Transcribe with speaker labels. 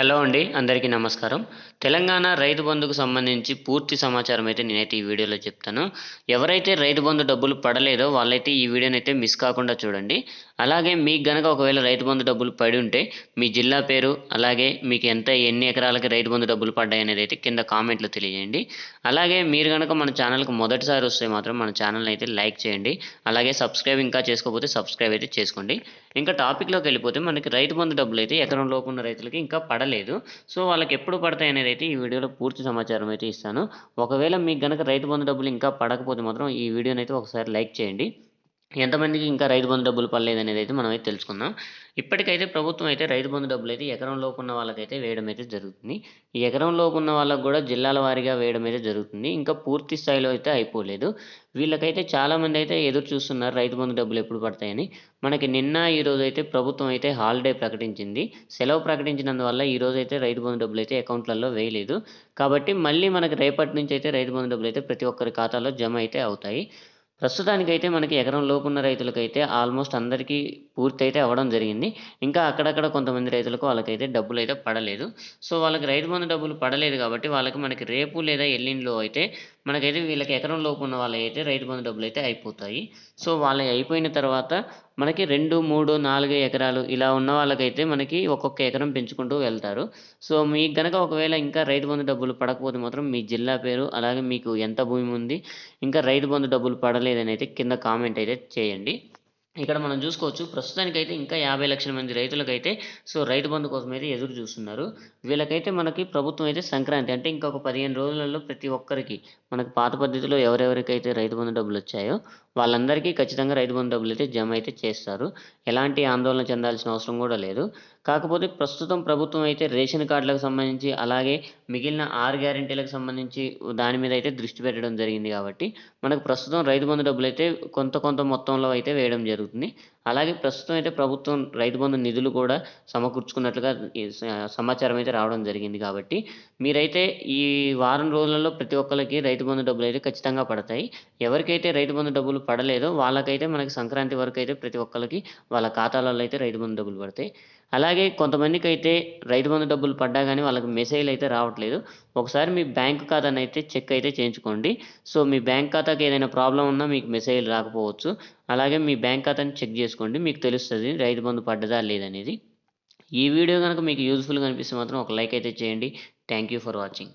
Speaker 1: Hello అండి అందరికీ నమస్కారం. తెలంగాణ రైతు బంధుకు సంబంధించి పూర్తి సమాచారం అయితే నేనైతే ఈ వీడియోలో చెప్తాను. ఎవరైతే రైతు బంధు డబ్బులు పడలేదో వాళ్ళైతే ఈ వీడియోని అయితే మిస్ కాకుండా చూడండి. అలాగే మీకు గనక ఒకవేళ రైతు బంధు డబ్బులు పడి ఉంటే మీ జిల్లా పేరు అలాగే మీకు ఎంత ఎన్ని ఎకరాలకి రైతు బంధు డబ్బులు పడ్డాయి అనేది అయితే కింద కామెంట్లో తెలియజేయండి. అలాగే మీరు కనుక మన ఛానల్కి మొదటిసారి వస్తే మాత్రం మన ఛానల్ని అయితే లైక్ చేయండి. అలాగే సబ్స్క్రైబ్ ఇంకా చేసుకోకపోతే సబ్స్క్రైబ్ అయితే చేసుకోండి. ఇంకా టాపిక్లోకి వెళ్ళిపోతే మనకి రైతు బంధు డబ్బులు అయితే ఎకరం లోపు ఉన్న రైతులకి ఇంకా పడలేదు. సో వాళ్ళకి ఎప్పుడు పడతాయి అనేది అయితే ఈ వీడియోలో పూర్తి సమాచారం అయితే ఇస్తాను. ఒకవేళ మీకు గనక రైతు బంధు డబ్బులు ఇంకా పడకపోతే మాత్రం ఈ వీడియోని అయితే ఒకసారి లైక్ చేయండి. ఎంతమందికి ఇంకా రైతు బంధు డబ్బులు పడలేదు అనేది అయితే మనం అయితే తెలుసుకుందాం. ఇప్పటికైతే ప్రభుత్వం అయితే రైతు బంధు డబ్బులు అయితే ఎకరం లోపు ఉన్న వాళ్ళకైతే వేయడం అయితే జరుగుతుంది. ఈ ఎకరం లోపు ఉన్న వాళ్ళకు కూడా జిల్లాల వారీగా వేయడం అయితే జరుగుతుంది. ఇంకా పూర్తి స్థాయిలో అయితే అయిపోలేదు. వీళ్ళకైతే చాలామంది అయితే ఎదురు చూస్తున్నారు రైతు బంధు డబ్బులు ఎప్పుడు పడతాయని. మనకి నిన్న ఈ రోజు అయితే ప్రభుత్వం అయితే హాలిడే ప్రకటించింది. సెలవు ప్రకటించినందువల్ల ఈ రోజు అయితే రైతు బంధు డబ్బులు అయితే అకౌంట్లలో వేయలేదు. కాబట్టి మళ్ళీ మనకి రేపటి నుంచి అయితే రైతు బంధు డబ్బులు అయితే ప్రతి ఒక్కరి ఖాతాలో జమ అయితే అవుతాయి. ప్రస్తుతానికైతే మనకి ఎకరం లోపు ఉన్న రైతులకైతే ఆల్మోస్ట్ అందరికీ పూర్తి అయితే అవ్వడం జరిగింది. ఇంకా అక్కడక్కడ కొంతమంది రైతులకు వాళ్ళకైతే డబ్బులు అయితే పడలేదు. సో వాళ్ళకి రైతు బంధు డబ్బులు పడలేదు కాబట్టి వాళ్ళకి మనకి రేపు లేదా ఎల్లుండిలో అయితే మనకైతే వీళ్ళకి ఎకరం లోపు ఉన్న వాళ్ళైతే రైతు బంధు డబ్బులు అయితే అయిపోతాయి. సో వాళ్ళకి అయిపోయిన తర్వాత మనకి రెండు మూడు నాలుగు ఎకరాలు ఇలా ఉన్న వాళ్ళకైతే మనకి ఒక్కొక్క ఎకరం పెంచుకుంటూ వెళ్తారు. సో మీకు గనక ఒకవేళ ఇంకా రైతు బంధు డబ్బులు పడకపోతే మాత్రం మీ జిల్లా పేరు అలాగే మీకు ఎంత భూమి ఉంది ఇంకా రైతు బంధు డబ్బులు పడలేదని అయితే కింద కామెంట్ అయితే చేయండి. ఇక్కడ మనం చూసుకోవచ్చు ప్రస్తుతానికైతే ఇంకా యాభై లక్షల మంది రైతులకైతే సో రైతు బంధు కోసం అయితే ఎదురు చూస్తున్నారు. వీళ్ళకైతే మనకి ప్రభుత్వం అయితే సంక్రాంతి అంటే ఇంకొక పదిహేను రోజులలో ప్రతి ఒక్కరికి మనకు పాత పద్ధతిలో ఎవరెవరికైతే రైతు బంధు డబ్బులు వచ్చాయో వాళ్ళందరికీ ఖచ్చితంగా రైతు బంధు డబ్బులు అయితే జమ అయితే చేస్తారు. ఎలాంటి ఆందోళన చెందాల్సిన అవసరం కూడా లేదు. కాకపోతే ప్రస్తుతం ప్రభుత్వం అయితే రేషన్ కార్డులకు సంబంధించి అలాగే మిగిలిన ఆరు గ్యారెంటీలకు సంబంధించి దాని మీద అయితే దృష్టి పెట్టడం జరిగింది కాబట్టి మనకు ప్రస్తుతం రైతు బంధు డబ్బులు అయితే కొంత కొంత మొత్తంలో అయితే వేయడం జరుగుతుంది. అలాగే ప్రస్తుతం అయితే ప్రభుత్వం రైతు బంధు నిధులు కూడా సమకూర్చుకున్నట్లుగా సమాచారం అయితే రావడం జరిగింది కాబట్టి మీరైతే ఈ వారం రోజులలో ప్రతి ఒక్కరికి రైతు బంధు డబ్బులు అయితే ఖచ్చితంగా పడతాయి. ఎవరికైతే రైతు బంధు డబ్బులు పడలేదో వాళ్ళకైతే మనకి సంక్రాంతి వరకు అయితే ప్రతి ఒక్కరికి వాళ్ళ ఖాతాలలో అయితే రైతు బంధు డబ్బులు పడతాయి. అలాగే కొంతమందికి అయితే రైతు బంధు డబ్బులు పడ్డా కానీ వాళ్ళకి మెసేజ్లు అయితే రావట్లేదు. ఒకసారి మీ బ్యాంక్ ఖాతాను అయితే చెక్ అయితే చేయించుకోండి. సో మీ బ్యాంక్ ఖాతాకి ఏదైనా ప్రాబ్లం ఉన్నా మీకు మెసేజ్ రాకపోవచ్చు. అలాగే మీ బ్యాంక్ ఖాతాని చెక్ చేసుకోండి. మీకు తెలుస్తుంది రైతు బంధు పడ్డదా లేదనేది. ఈ వీడియో కనుక మీకు యూజ్ఫుల్గా అనిపిస్తే మాత్రం ఒక లైక్ అయితే చేయండి. Thank you for watching.